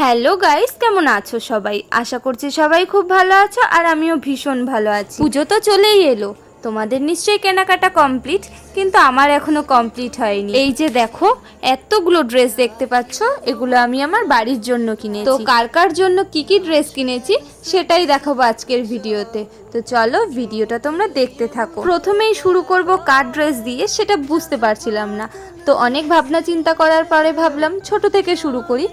Hello guys, কেমন আছো সবাই? আশা করছি সবাই খুব ভালো আছো আর আমিও ভীষণ ভালো আছি। পুজো তো চলেই এলো, তোমাদের নিশ্চয়ই কেনাকাটা কমপ্লিট কিন্তু আমার এখনও কমপ্লিট হয়নি। এই যে দেখো, এতগুলো ড্রেস দেখতে পাচ্ছ, এগুলো আমি আমার বাড়ির জন্য কিনেছি। তো কার কার জন্য কি কি ড্রেস কিনেছি, সেটাই দেখাবো আজকের ভিডিওতে। তো চলো ভিডিওটা তোমরা দেখতে থাকো। প্রথমেই শুরু করব কার ড্রেস দিয়ে, সেটা বুঝতে পারছিলাম না। তো অনেক ভাবনা চিন্তা করার পরে ভাবলাম ছোট থেকে শুরু করি।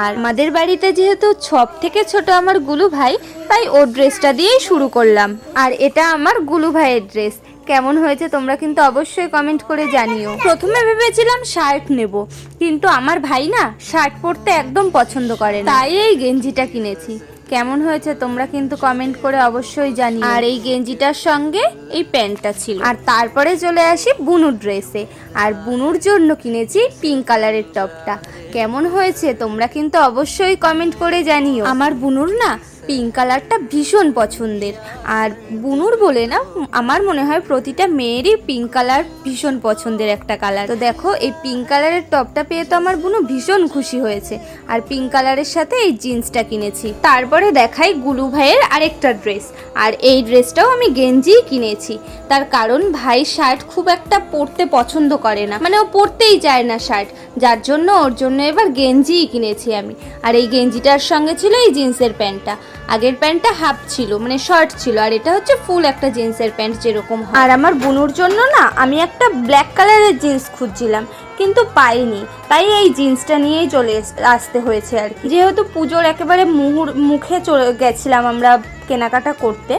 আর আমাদের বাড়িতে যেহেতু সব থেকে ছোট আমার গুলু ভাই, তাই ওর ড্রেসটা দিয়েই শুরু করলাম। আর এটা আমার গুলু ভাইয়ের ড্রেস। কেমন হয়েছে তোমরা কিন্তু অবশ্যই কমেন্ট করে জানিও। প্রথমে ভেবেছিলাম শার্ট নেব, কিন্তু আমার ভাই না শার্ট পরতে একদম পছন্দ করে তাই এই গেঞ্জিটা কিনেছি। কেমন হয়েছে তোমরা কিন্তু কমেন্ট করে অবশ্যই জানি আর এই গেঞ্জিটার সঙ্গে এই প্যান্টটা ছিল। আর তারপরে চলে আসি বুনুর ড্রেসে আর বুনুর জন্য কিনেছি পিঙ্ক কালারের টপটা। কেমন হয়েছে তোমরা কিন্তু অবশ্যই কমেন্ট করে জানিও। আমার বুনুর না পিঙ্ক কালারটা ভীষণ পছন্দের। আর বুনুর বলে না, আমার মনে হয় প্রতিটা মেয়েরই পিঙ্ক কালার ভীষণ পছন্দের একটা কালার। তো দেখো, এই পিঙ্ক কালারের টপটা পেয়ে তো আমার বুনু ভীষণ খুশি হয়েছে। আর পিঙ্ক কালারের সাথে এই জিন্সটা কিনেছি। তারপরে দেখাই গুলু ভাইয়ের আরেকটা ড্রেস। আর এই ড্রেসটাও আমি গেঞ্জিই কিনেছি। তার কারণ ভাই শার্ট খুব একটা পরতে পছন্দ করে না। মানে ও পরতেই চায় না শার্ট। যার জন্য, ওর জন্য এবার গেঞ্জিই কিনেছি আমি। আর এই গেঞ্জিটার সঙ্গে ছিল এই জিন্সের প্যান্টটা। আগের প্যান্টটা হাফ ছিল মানে শর্ট ছিল, আর এটা হচ্ছে ফুল একটা জিন্সের প্যান্ট যেরকম। আর আমার বুনুর জন্য না, আমি একটা ব্ল্যাক কালারের জিন্স খুঁজছিলাম, কিন্তু পাইনি। তাই এই জিন্সটা নিয়েই চলে আসতে হয়েছে আর কি। যেহেতু পুজোর একেবারে মুহুর, মুখে চলে গেছিলাম আমরা কেনাকাটা করতে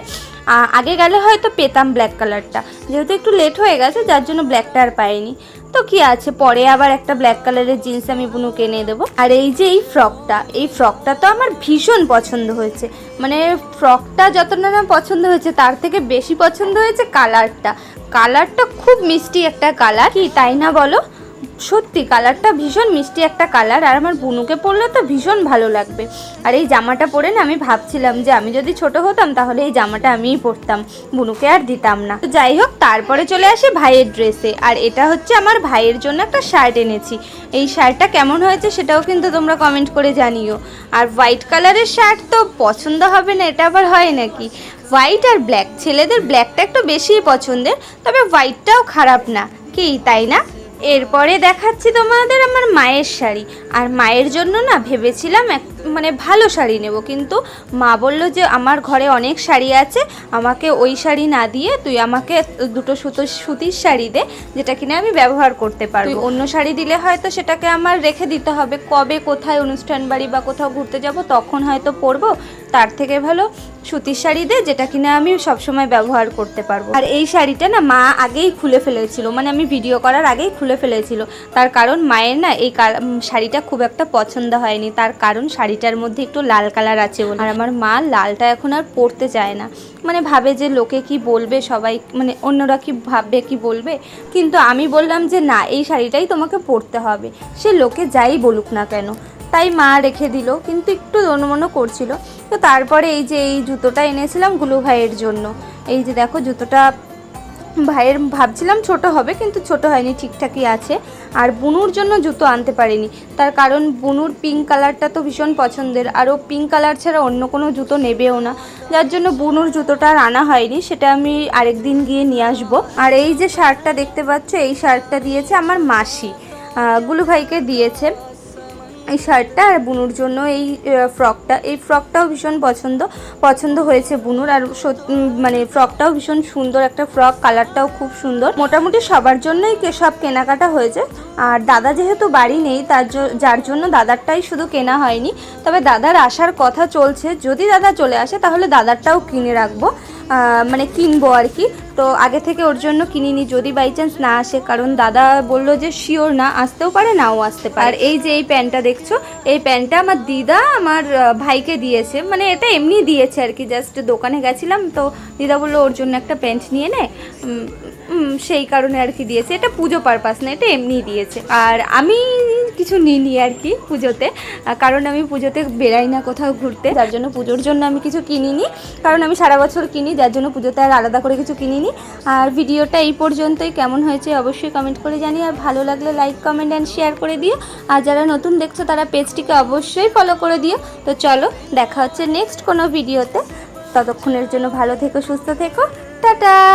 আগে গেলে হয়তো পেতাম ব্ল্যাক কালারটা। যেহেতু একটু লেট হয়ে গেছে, যার জন্য ব্ল্যাকটা আর পাইনি। তো কি আছে? পরে আবার একটা ব্ল্যাক কালারের জিন্স আমি বুনু এনে দেবো। আর এই যে এই ফ্রকটা এই ফ্রকটা তো আমার ভীষণ পছন্দ হয়েছে। মানে ফ্রকটা যতটা না পছন্দ হয়েছে, তার থেকে বেশি পছন্দ হয়েছে কালারটা কালারটা খুব মিষ্টি একটা কালার কি, তাই না বলো? সত্যি কালারটা ভীষণ মিষ্টি একটা কালার আর আমার বুনুকে পরলে তো ভীষণ ভালো লাগবে। আর এই জামাটা পরে না আমি ভাবছিলাম যে আমি যদি ছোট হতাম তাহলে এই জামাটা আমিই পরতাম, বুনুকে আর দিতাম না। তো যাই হোক, তারপরে চলে আসি ভাইয়ের ড্রেসে আর এটা হচ্ছে আমার ভাইয়ের জন্য একটা শার্ট এনেছি। এই শার্টটা কেমন হয়েছে সেটাও কিন্তু তোমরা কমেন্ট করে জানিও। আর হোয়াইট কালারের শার্ট তো পছন্দ হবে না, এটা আবার হয় নাকি? হোয়াইট আর ব্ল্যাক ছেলেদের ব্ল্যাকটা একটু বেশিই পছন্দের, তবে হোয়াইটটাও খারাপ না। কি, তাই না? এরপরে দেখাচ্ছি তোমাদের আমার মায়ের শাড়ি। আর মায়ের জন্য না ভেবেছিলাম এক মানে ভালো শাড়ি নেব। কিন্তু মা বলল যে আমার ঘরে অনেক শাড়ি আছে আমাকে ওই শাড়ি না দিয়ে তুই আমাকে দুটো সুতো সুতির শাড়ি দে যেটা কিনা আমি ব্যবহার করতে পারব। অন্য শাড়ি দিলে হয়তো সেটাকে আমার রেখে দিতে হবে। কবে কোথায় অনুষ্ঠান বাড়ি বা কোথাও ঘুরতে যাব তখন হয়তো পরবো। তার থেকে ভালো সুতির শাড়ি দে যেটা কিনা আমি সবসময় ব্যবহার করতে পারব। আর এই শাড়িটা না মা আগেই খুলে ফেলেছিল। মানে আমি ভিডিও করার আগেই খুলে ফেলেছিল। তার কারণ মায়ের না এই শাড়িটা খুব একটা পছন্দ হয়নি। তার কারণ শাড়িটার মধ্যে একটু লাল কালার আছে বলে। আর আমার মা লালটা এখন আর পরতে চায় না। মানে ভাবে যে লোকে কি বলবে, সবাই মানে অন্যরা কি ভাববে, কি বলবে। কিন্তু আমি বললাম যে, না, এই শাড়িটাই তোমাকে পরতে হবে। সে লোকে যাই বলুক না কেন। তাই মা রেখে দিল, কিন্তু একটু দনমনো করছিল। তো তারপরে এই যে এই জুতোটা এনেছিলাম গুলু ভাইয়ের জন্য। এই যে দেখো জুতোটা ভাইয়ের ভাবছিলাম ছোট হবে, কিন্তু ছোট হয়নি, ঠিকঠাকই আছে। আর বুনুর জন্য জুতো আনতে পারিনি। তার কারণ বুনুর পিঙ্ক কালারটা তো ভীষণ পছন্দের, আর ও পিঙ্ক কালার ছাড়া অন্য কোনো জুতো নেবেও না। যার জন্য বুনুর জুতোটা আর আনা হয়নি, সেটা আমি আরেকদিন গিয়ে নিয়ে আসব। আর এই যে শার্টটা দেখতে পাচ্ছ, এই শার্টটা দিয়েছে আমার মাসি গুলু ভাইকে দিয়েছে। এই শার্টটা আর বুনুর জন্য এই ফ্রকটা। এই ফ্রকটাও ভীষণ পছন্দ পছন্দ হয়েছে বুনুর। আর মানে ফ্রকটাও ভীষণ সুন্দর একটা ফ্রক, কালারটাও খুব সুন্দর। মোটামুটি সবার জন্যই সব কেনাকাটা হয়েছে। আর দাদা যেহেতু বাড়ি নেই, তার যার জন্য দাদারটাই শুধু কেনা হয়নি। তবে দাদার আসার কথা চলছে। যদি দাদা চলে আসে, তাহলে দাদারটাও কিনে রাখব। মানে কিনবো আর কি। তো আগে থেকে ওর জন্য কিনিনি, যদি বাই চান্স না আসে, কারণ দাদা বলল যে শিওর না, আসতেও পারে, নাও আসতে পারে। আর এই যে এই প্যান্টটা দেখছ, এই প্যান্টটা আমার দিদা আমার ভাইকে দিয়েছে। মানে এটা এমনি দিয়েছে আর কি জাস্ট দোকানে গেছিলাম তো দিদা বলল ওর জন্য একটা প্যান্ট নিয়ে নে। সেই কারণে আর কি দিয়েছে। এটা পুজো পারপাস না, এটা এমনিই দিয়েছে। আর আমি কিছু নিইনি আর কি পুজোতে কারণ আমি পুজোতে বেরাই না কোথাও ঘুরতে, যার জন্য পুজোর জন্য আমি কিছু কিনিনি। কারণ আমি সারা বছর কিনি, যার জন্য পুজোতে আর আলাদা করে কিছু কিনিনি। আর ভিডিওটা এই পর্যন্তই, কেমন হয়েছে অবশ্যই কমেন্ট করে জানি আর ভালো লাগলে লাইক কমেন্ট অ্যান্ড শেয়ার করে দিও। আর যারা নতুন দেখছ, তারা পেজটিকে অবশ্যই ফলো করে দিও। তো চলো, দেখা হচ্ছে নেক্সট কোনো ভিডিওতে ততক্ষণের জন্য ভালো থেকো, সুস্থ থেকো। টাটা!